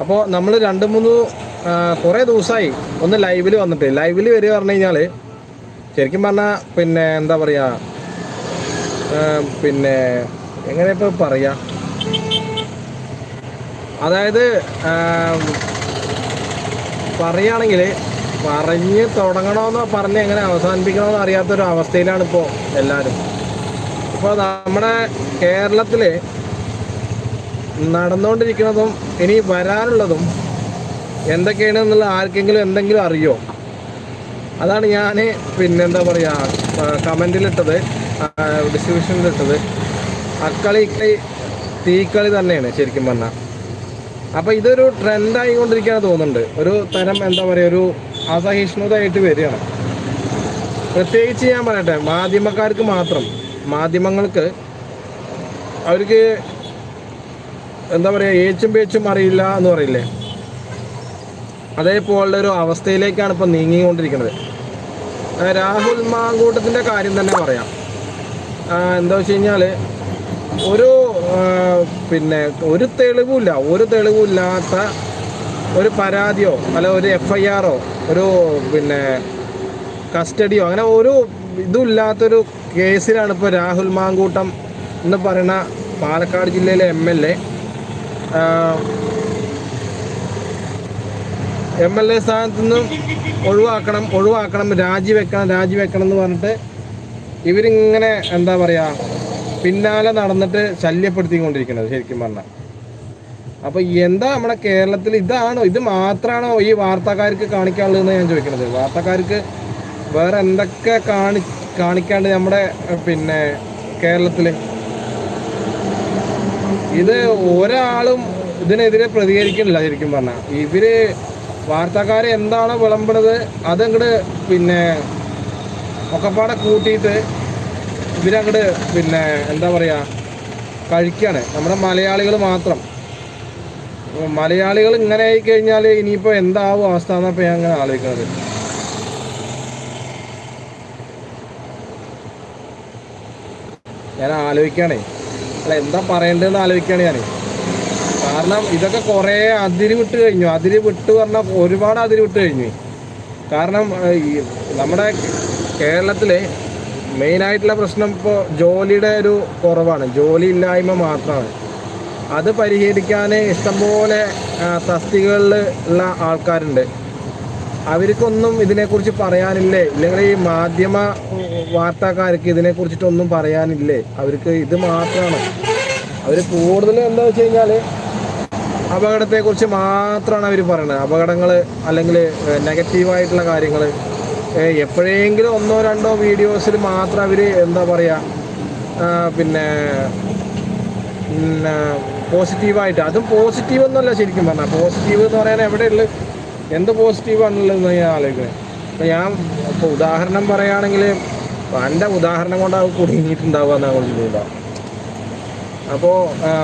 അപ്പോൾ നമ്മൾ രണ്ട് മൂന്ന് കുറേ ദിവസമായി ഒന്ന് ലൈവിൽ വന്നിട്ട്. ലൈവിൽ വരിക പറഞ്ഞു കഴിഞ്ഞാൽ ശരിക്കും പറഞ്ഞാൽ പിന്നെ എന്താ പറയുക പിന്നെ എങ്ങനെ ഇപ്പോൾ പറയുക അതായത് പറയുകയാണെങ്കിൽ പറഞ്ഞ് തുടങ്ങണമെന്നോ പറഞ്ഞ് എങ്ങനെ അവസാനിപ്പിക്കണമെന്നോ അറിയാത്തൊരു അവസ്ഥയിലാണ് ഇപ്പോൾ എല്ലാവരും ഇപ്പോൾ നമ്മുടെ കേരളത്തിൽ നടന്നുകൊണ്ടിരിക്കുന്നതും ഇനി വരാനുള്ളതും എന്തൊക്കെയാണ് എന്നുള്ള ആർക്കെങ്കിലും എന്തെങ്കിലും അറിയോ? അതാണ് ഞാൻ പിന്നെന്താ പറയുക കമന്റിലിട്ടത് ഡിസ്ക്രിപ്ഷനിലിട്ടത്. അക്കളി ഇക്കളി തീക്കളി തന്നെയാണ് ശരിക്കും പറഞ്ഞാൽ അപ്പോൾ ഇതൊരു ട്രെൻഡായിക്കൊണ്ടിരിക്കുകയാണ് തോന്നുന്നുണ്ട്. ഒരു തരം എന്താ പറയുക ഒരു അസഹിഷ്ണുതയായിട്ട് വരികയാണ്. പ്രത്യേകിച്ച് ഞാൻ പറയട്ടെ മാധ്യമക്കാർക്ക് മാത്രം. മാധ്യമങ്ങൾക്ക് അവർക്ക് എന്താ പറയുക ഏച്ചും പേച്ചും അറിയില്ല എന്ന് പറയില്ലേ? അതേപോലുള്ള ഒരു അവസ്ഥയിലേക്കാണ് ഇപ്പോൾ നീങ്ങിക്കൊണ്ടിരിക്കുന്നത്. രാഹുൽ മാങ്കൂട്ടത്തിന്റെ കാര്യം തന്നെ പറയാം. എന്താ വെച്ച് കഴിഞ്ഞാൽ ഒരു പിന്നെ ഒരു തെളിവുമില്ല ഒരു തെളിവുമില്ലാത്ത ഒരു പരാതിയോ അല്ല ഒരു എഫ് ഐ ആറോ ഒരു പിന്നെ കസ്റ്റഡിയോ അങ്ങനെ ഒരു ഇതുമില്ലാത്തൊരു കേസിലാണ് ഇപ്പോൾ രാഹുൽ മാങ്കൂട്ടം എന്ന് പറയുന്ന പാലക്കാട് ജില്ലയിലെ M L A M L A സ്ഥാനത്ത് നിന്നും ഒഴിവാക്കണം ഒഴിവാക്കണം രാജിവെക്കണം രാജിവെക്കണം എന്ന് പറഞ്ഞിട്ട് ഇവരിങ്ങനെ എന്താ പറയുക പിന്നാലെ നടന്നിട്ട് ശല്യപ്പെടുത്തിക്കൊണ്ടിരിക്കുന്നത് ശരിക്കും പറഞ്ഞാൽ അപ്പോൾ എന്താ നമ്മുടെ കേരളത്തിൽ ഇതാണോ ഇത് മാത്രമാണോ ഈ വാർത്തക്കാർക്ക് കാണിക്കാനുള്ളതെന്ന് ഞാൻ ചോദിക്കുന്നത്? വാർത്തക്കാർക്ക് വേറെ എന്തൊക്കെ കാണി കാണിക്കാണ്ട് നമ്മുടെ പിന്നെ കേരളത്തിൽ ഇത് ഒരാളും ഇതിനെതിരെ പ്രതികരിക്കുന്നില്ല ശരിക്കും പറഞ്ഞാൽ ഇവർ വാർത്തക്കാർ എന്താണോ വിളമ്പണത് അതങ്ങട് പിന്നെ ഒക്കെപ്പാടെ കൂട്ടിയിട്ട് ഇവരങ്ങട് പിന്നെ എന്താ പറയുക കഴിക്കാണ്. നമ്മുടെ മലയാളികൾ മാത്രം. മലയാളികൾ ഇങ്ങനെ ആയി കഴിഞ്ഞാൽ ഇനിയിപ്പോൾ എന്താവും അവസ്ഥ എന്നപ്പോൾ ഞാൻ അങ്ങനെ ആലോചിക്കുന്നത് ഞാൻ ആലോചിക്കുകയാണേ അല്ല എന്താ പറയേണ്ടതെന്ന് ആലോചിക്കുകയാണ് ഞാൻ കാരണം ഇതൊക്കെ കുറേ അതിരി വിട്ട് കഴിഞ്ഞു. അതിരി വിട്ട് പറഞ്ഞാൽ ഒരുപാട് അതിരി വിട്ട് കഴിഞ്ഞു. കാരണം ഈ നമ്മുടെ കേരളത്തിലെ മെയിനായിട്ടുള്ള പ്രശ്നം ഇപ്പോൾ ജോലിയുടെ ഒരു കുറവാണ്. ജോലി ഇല്ലായ്മ മാത്രമാണ്. അത് പരിഹരിക്കാൻ ഇഷ്ടംപോലെ തസ്തികളിൽ ഉള്ള ആൾക്കാരുണ്ട്. അവർക്കൊന്നും ഇതിനെക്കുറിച്ച് പറയാനില്ലേ? ഇല്ലെങ്കിൽ ഈ മാധ്യമ വാർത്താക്കാർക്ക് ഇതിനെക്കുറിച്ചിട്ടൊന്നും പറയാനില്ലേ? അവർക്ക് ഇത് മാത്രമാണ്. അവർ കൂടുതലും എന്താ വെച്ച് കഴിഞ്ഞാൽ അപകടത്തെക്കുറിച്ച് മാത്രമാണ് അവർ പറയുന്നത് അപകടങ്ങൾ അല്ലെങ്കിൽ നെഗറ്റീവായിട്ടുള്ള കാര്യങ്ങൾ എപ്പോഴെങ്കിലും ഒന്നോ രണ്ടോ വീഡിയോസിൽ മാത്രം അവർ എന്താ പറയുക പിന്നെ പോസിറ്റീവായിട്ട്. അതും പോസിറ്റീവ് എന്നല്ല ശരിക്കും പറഞ്ഞാൽ പോസിറ്റീവ് എന്ന് പറയാൻ എവിടെയുള്ളത് എന്ത് പോസിറ്റീവ് ആണുള്ളതെന്ന് ഞാൻ ആലോചിക്കുന്നത്. അപ്പം ഞാൻ ഇപ്പോൾ ഉദാഹരണം പറയുകയാണെങ്കിൽ എന്റെ ഉദാഹരണം കൊണ്ട് അത് കുടുങ്ങിയിട്ടുണ്ടാവുക എന്നാണ് ചിന്തിക്കുന്നുണ്ടാവും അപ്പോൾ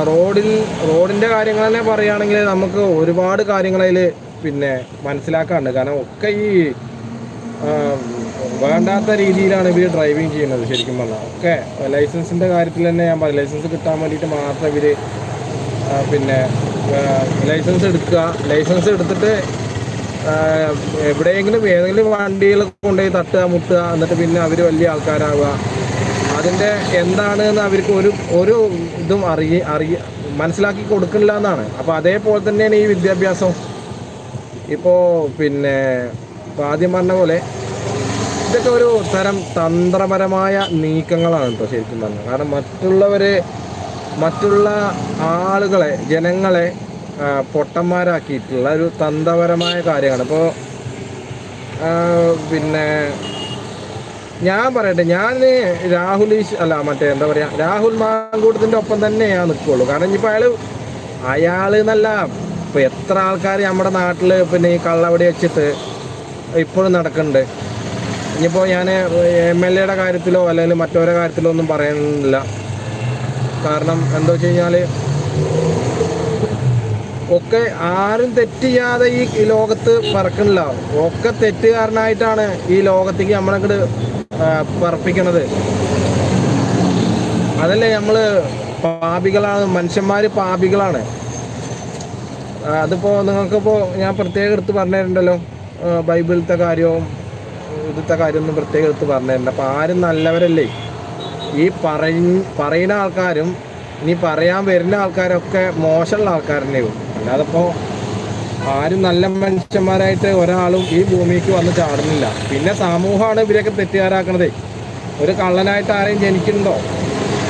റോഡിൽ റോഡിന്റെ കാര്യങ്ങൾ തന്നെ പറയുകയാണെങ്കിൽ നമുക്ക് ഒരുപാട് കാര്യങ്ങളതിൽ പിന്നെ മനസ്സിലാക്കാറുണ്ട് കാരണം ഒക്കെ ഈ വേണ്ടാത്ത രീതിയിലാണ് ഇവർ ഡ്രൈവിങ് ചെയ്യുന്നത് ശരിക്കും പറഞ്ഞാൽ ഒക്കെ ലൈസൻസിന്റെ കാര്യത്തിൽ തന്നെ ഞാൻ പറയും. ലൈസൻസ് കിട്ടാൻ വേണ്ടിയിട്ട് മാത്രം ഇവർ പിന്നെ ലൈസൻസ് എടുക്കുക. ലൈസൻസ് എടുത്തിട്ട് എവിടെയെങ്കിലും ഏതെങ്കിലും വണ്ടികൾ കൊണ്ടുപോയി തട്ടുക മുട്ടുക എന്നിട്ട് പിന്നെ അവർ വലിയ ആൾക്കാരാവുക. അതിന്റെ എന്താണ് എന്ന് അവർക്ക് ഒരു ഒരു ഇതും അറിയ അറിയ മനസ്സിലാക്കി കൊടുക്കില്ല എന്നാണ്. അപ്പോൾ അതേപോലെ തന്നെയാണ് ഈ വിദ്യാഭ്യാസം. ഇപ്പോൾ പിന്നെ ആദ്യം പറഞ്ഞ പോലെ ഇതൊക്കെ ഒരു തരം തന്ത്രപരമായ നീക്കങ്ങളാണ് കേട്ടോ ശരിക്കും പറഞ്ഞത് കാരണം മറ്റുള്ളവരെ മറ്റുള്ള ആളുകളെ ജനങ്ങളെ പൊട്ടന്മാരാക്കിയിട്ടുള്ള ഒരു തന്ത്രപരമായ കാര്യമാണ്. ഇപ്പോൾ പിന്നെ ഞാൻ പറയട്ടെ ഞാൻ രാഹുൽ അല്ല മറ്റേ എന്താ പറയുക രാഹുൽ മാങ്കൂട്ടത്തിന്റെ ഒപ്പം തന്നെ ഞാൻ നിൽക്കുകയുള്ളൂ കാരണം ഇനിയിപ്പോൾ അയാൾ അയാൾ എന്നല്ല ഇപ്പോൾ എത്ര ആൾക്കാർ നമ്മുടെ നാട്ടിൽ പിന്നെ ഈ കള്ളവടി വെച്ചിട്ട് ഇപ്പോഴും നടക്കുന്നുണ്ട്. ഇനിയിപ്പോൾ ഞാൻ എം എൽ എയുടെ കാര്യത്തിലോ അല്ലെങ്കിൽ മറ്റോരോ കാര്യത്തിലോ ഒന്നും പറയുന്നില്ല കാരണം എന്താ വെച്ച് കഴിഞ്ഞാൽ ഒക്കെ ആരും തെറ്റ് ചെയ്യാതെ ഈ ലോകത്ത് പറക്കണില്ല ഒക്കെ തെറ്റുകാരനായിട്ടാണ് ഈ ലോകത്തേക്ക് നമ്മളങ്ങോട്ട് പറപ്പിക്കണത്. അതല്ലേ നമ്മൾ പാപികളാണ് മനുഷ്യന്മാര് പാപികളാണ്. അതിപ്പോ നിങ്ങൾക്കിപ്പോ ഞാൻ പ്രത്യേകം എടുത്ത് പറഞ്ഞിട്ടുണ്ടല്ലോ. ബൈബിളിലത്തെ കാര്യവും ഇവിടുത്തെ കാര്യമൊന്നും പ്രത്യേകം എടുത്ത് പറഞ്ഞിട്ടുണ്ട് അപ്പോൾ ആരും നല്ലവരല്ലേ? ഈ പറയ പറയുന്ന ആൾക്കാരും ഇനി പറയാൻ വരുന്ന ആൾക്കാരൊക്കെ മോശമുള്ള ആൾക്കാർ തന്നെയാവും അല്ലാതെ ഇപ്പോൾ ആരും നല്ല മനുഷ്യന്മാരായിട്ട് ഒരാളും ഈ ഭൂമിക്ക് വന്ന് ചാടുന്നില്ല. പിന്നെ സമൂഹമാണ് ഇവരെയൊക്കെ തെറ്റുകാരാക്കണതേ ഒരു കള്ളനായിട്ട് ആരെയും ജനിക്കുന്നുണ്ടോ?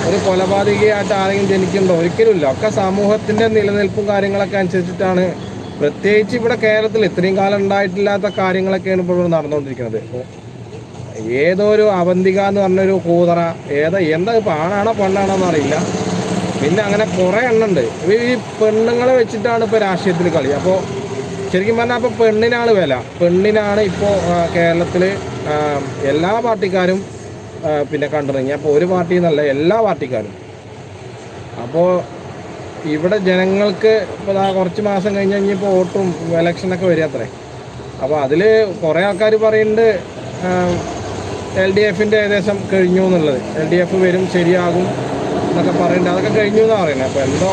ഒരു കൊലപാതകയായിട്ട് ആരെങ്കിലും ജനിക്കുന്നുണ്ടോ? ഒരിക്കലുമില്ല. ഒക്കെ സമൂഹത്തിന്റെ നിലനിൽപ്പും കാര്യങ്ങളൊക്കെ അനുസരിച്ചിട്ടാണ് പ്രത്യേകിച്ച് ഇവിടെ കേരളത്തിൽ ഇത്രയും കാലം ഉണ്ടായിട്ടില്ലാത്ത കാര്യങ്ങളൊക്കെയാണ് ഇപ്പോൾ നടന്നുകൊണ്ടിരിക്കുന്നത്. ഏതോ ഒരു അവന്തിക എന്ന് പറഞ്ഞൊരു കൂതറ ഏതാ എന്താ ഇപ്പോൾ ആണാണോ പെണ്ണാണോ എന്നറിയില്ല പിന്നെ അങ്ങനെ കുറേ എണ്ണം ഉണ്ട് ഈ പെണ്ണുങ്ങളെ വെച്ചിട്ടാണ് ഇപ്പോൾ രാഷ്ട്രീയത്തിൽ കളി. അപ്പോൾ ശരിക്കും പറഞ്ഞാൽ അപ്പോൾ പെണ്ണിനാണ് വില. പെണ്ണിനാണ് ഇപ്പോൾ കേരളത്തിൽ എല്ലാ പാർട്ടിക്കാരും പിന്നെ കണ്ടിറങ്ങി. അപ്പോൾ ഒരു പാർട്ടി എന്നല്ല എല്ലാ പാർട്ടിക്കാരും. അപ്പോൾ ഇവിടെ ജനങ്ങൾക്ക് ഇപ്പോൾ കുറച്ച് മാസം കഴിഞ്ഞ് കഴിഞ്ഞപ്പോൾ വോട്ടും ഇലക്ഷനൊക്കെ വരിക അത്രേ. അപ്പോൾ അതിൽ കുറേ ആൾക്കാർ പറയുന്നുണ്ട് എൽ ഡി എഫിന്റെ ഏകദേശം കഴിഞ്ഞു എന്നുള്ളത്. എൽ ഡി എഫ് വരും ശരിയാകും. എന്നൊക്കെ പറയുന്നുണ്ട് അതൊക്കെ കഴിഞ്ഞു എന്നാണ് പറയുന്നത് അപ്പോൾ എന്തോ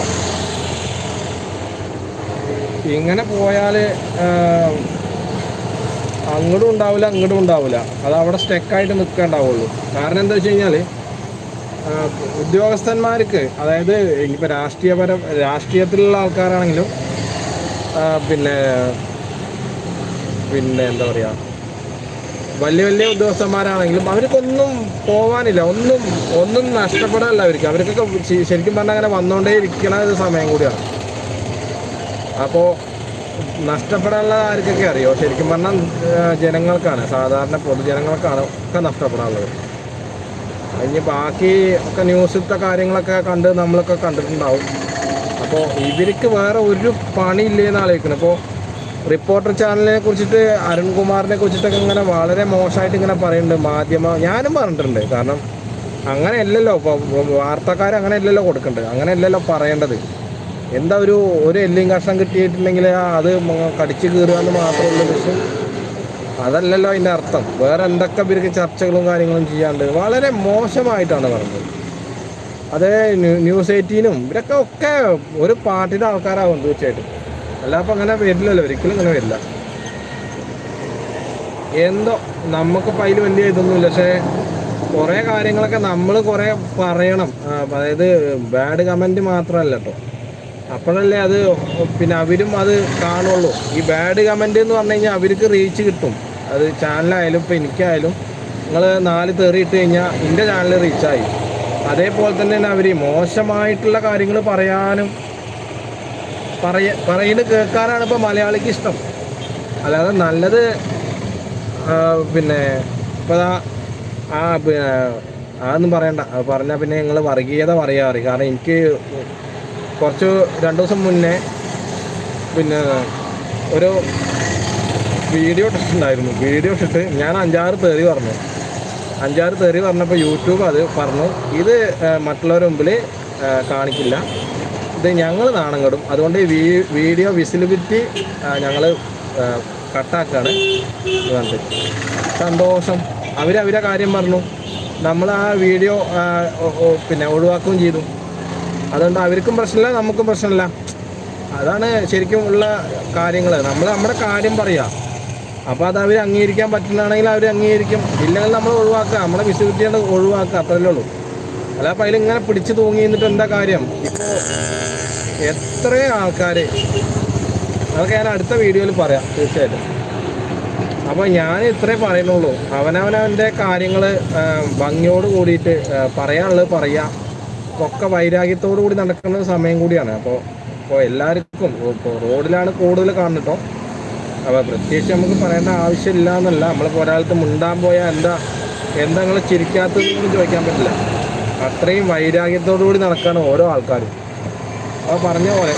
ഇങ്ങനെ പോയാൽ അങ്ങോട്ടും ഉണ്ടാവില്ല അങ്ങോട്ടും ഉണ്ടാവില്ല. അത് അവിടെ സ്റ്റെക്കായിട്ട് നിൽക്കേണ്ടാവുള്ളൂ കാരണം എന്താ വെച്ച് കഴിഞ്ഞാൽ ഉദ്യോഗസ്ഥന്മാർക്ക് അതായത് ഇനിയിപ്പോൾ രാഷ്ട്രീയപരം രാഷ്ട്രീയത്തിലുള്ള ആൾക്കാരാണെങ്കിലും പിന്നെ പിന്നെ എന്താ പറയുക വലിയ വലിയ ഉദ്യോഗസ്ഥന്മാരാണെങ്കിലും അവർക്കൊന്നും പോവാനില്ല. ഒന്നും ഒന്നും നഷ്ടപ്പെടാനല്ല അവർക്ക്. അവർക്കൊക്കെ ശരിക്കും പറഞ്ഞാൽ അങ്ങനെ വന്നുകൊണ്ടേ ഇരിക്കണ ഒരു സമയം കൂടിയാണ്. അപ്പോൾ നഷ്ടപ്പെടാനുള്ള ആർക്കൊക്കെ അറിയോ? ശരിക്കും പറഞ്ഞാൽ ജനങ്ങൾക്കാണ്. സാധാരണ പൊതുജനങ്ങൾക്കാണ് ഒക്കെ നഷ്ടപ്പെടാനുള്ളത്. അതിന് ബാക്കി ഒക്കെ ന്യൂസിലത്തെ കാര്യങ്ങളൊക്കെ കണ്ട് നമ്മളൊക്കെ കണ്ടിട്ടുണ്ടാവും. അപ്പോൾ ഇവർക്ക് വേറെ ഒരു പണിയില്ലേന്ന് ആലോചിക്കണം. അപ്പോൾ റിപ്പോർട്ടർ ചാനലിനെ കുറിച്ചിട്ട് അരുൺകുമാറിനെ കുറിച്ചിട്ടൊക്കെ ഇങ്ങനെ വളരെ മോശമായിട്ട് ഇങ്ങനെ പറയുന്നുണ്ട് മാധ്യമ ഞാനും പറഞ്ഞിട്ടുണ്ട്. കാരണം അങ്ങനെ അല്ലല്ലോ വാർത്തക്കാർ അങ്ങനെ അല്ലല്ലോ കൊടുക്കേണ്ടത്. അങ്ങനെ അല്ലല്ലോ പറയേണ്ടത്. എന്താ ഒരു ഒരു എല്ലും കഷ്ണം കിട്ടിയിട്ടുണ്ടെങ്കിൽ അത് കടിച്ചു കീറുക എന്ന് മാത്രമല്ല പക്ഷേ അതല്ലല്ലോ അതിന്റെ അർത്ഥം. വേറെ എന്തൊക്കെ പേർക്ക് ചർച്ചകളും കാര്യങ്ങളും ചെയ്യാണ്ട് വളരെ മോശമായിട്ടാണ് പറഞ്ഞത്. അതേ ന്യൂ- ന്യൂസ് എയ്റ്റീനും ഇവരൊക്കെ ഒക്കെ ഒരു പാർട്ടിയുടെ ആൾക്കാരാകും തീർച്ചയായിട്ടും. അല്ലാപ്പം അങ്ങനെ വരില്ലല്ലോ ഒരിക്കലും അങ്ങനെ വരില്ല. എന്തോ നമുക്ക് അതിൽ വലിയ ഇതൊന്നുമില്ല. പക്ഷേ കുറേ കാര്യങ്ങളൊക്കെ നമ്മൾ കുറേ പറയണം. അതായത് ബാഡ് കമന്റ് മാത്രമല്ല കേട്ടോ അപ്പോഴല്ലേ അത് പിന്നെ അവരും അത് കാണുള്ളൂ. ഈ ബാഡ് കമന്റ് എന്ന് പറഞ്ഞു കഴിഞ്ഞാൽ അവർക്ക് റീച്ച് കിട്ടും. അത് ചാനലായാലും ഇപ്പോൾ എനിക്കായാലും നിങ്ങൾ നാല് തെറി ഇട്ട് കഴിഞ്ഞാൽ എന്റെ ചാനൽ റീച്ചായി അതേപോലെ തന്നെ അവർ മോശമായിട്ടുള്ള കാര്യങ്ങൾ പറയാനും പറയ പറയുന്നത് കേൾക്കാനാണ് ഇപ്പോൾ മലയാളിക്ക് ഇഷ്ടം. അല്ലാതെ നല്ലത് പിന്നെ ഇപ്പോൾ ആ പിന്നെ അതൊന്നും പറയണ്ട. പറഞ്ഞാൽ പിന്നെ നിങ്ങൾ വർഗീയത പറയാറി കാരണം എനിക്ക് കുറച്ച് രണ്ട് ദിവസം മുന്നേ പിന്നെ ഒരു വീഡിയോ ഇട്ടിട്ടുണ്ടായിരുന്നു. വീഡിയോ ഇട്ടിട്ട് ഞാൻ അഞ്ചാറ് തെറി പറഞ്ഞു. അഞ്ചാറ് തെറി പറഞ്ഞപ്പോൾ യൂട്യൂബ് അത് പറഞ്ഞു. ഇത് മറ്റുള്ളവരുമ്പിൽ കാണിക്കില്ല. ഇത് ഞങ്ങൾ നാണം കെടും അതുകൊണ്ട് ഈ വീഡിയോ വിസിബിലിറ്റി ഞങ്ങൾ കട്ടാക്കാണ്. സന്തോഷം. അവരവരെ അവരെ കാര്യം പറഞ്ഞു. നമ്മൾ ആ വീഡിയോ പിന്നെ ഒഴിവാക്കുകയും ചെയ്തു. അതുകൊണ്ട് അവർക്കും പ്രശ്നമില്ല നമുക്കും പ്രശ്നമില്ല. അതാണ് ശരിക്കും ഉള്ള കാര്യങ്ങൾ നമ്മൾ നമ്മുടെ കാര്യം പറയുക അപ്പോൾ അത് അവർ അംഗീകരിക്കാൻ പറ്റുന്നതാണെങ്കിൽ അവർ അംഗീകരിക്കും. ഇല്ലെങ്കിൽ നമ്മൾ ഒഴിവാക്കുക. നമ്മളെ വിസിബിലിറ്റി ഒഴിവാക്കുക. അത്രയല്ലേ ഉള്ളൂ. അല്ല അപ്പോൾ അതിലിങ്ങനെ പിടിച്ചു തൂങ്ങി നിന്നിട്ട് എന്താ കാര്യം? എത്ര ആൾക്കാര്. അതൊക്കെ ഞാൻ അടുത്ത വീഡിയോയിൽ പറയാം തീർച്ചയായിട്ടും. അപ്പോൾ ഞാൻ ഇത്രേ പറയുന്നുള്ളൂ. അവനവനവന്റെ കാര്യങ്ങൾ ഭംഗിയോട് കൂടിയിട്ട് പറയാനുള്ളത് പറയാ. ഒക്കെ വൈരാഗ്യത്തോടു കൂടി നടക്കുന്ന സമയം കൂടിയാണ്. അപ്പോൾ ഇപ്പോൾ എല്ലാവർക്കും റോഡിലാണ് കൂടുതൽ കാണുന്നുട്ടോ അപ്പോൾ പ്രത്യേകിച്ച് നമുക്ക് പറയേണ്ട ആവശ്യമില്ല എന്നല്ല. നമ്മളിപ്പോൾ ഒരാൾക്ക് മുണ്ടാൻ പോയാൽ എന്താ എന്താ നിങ്ങൾ ചിരിക്കാത്തതെന്ന് ചോദിക്കാൻ പറ്റില്ല. അത്രയും വൈരാഗ്യത്തോടു കൂടി നടക്കാണ് ഓരോ ആൾക്കാരും. അപ്പോൾ പറഞ്ഞ പോലെ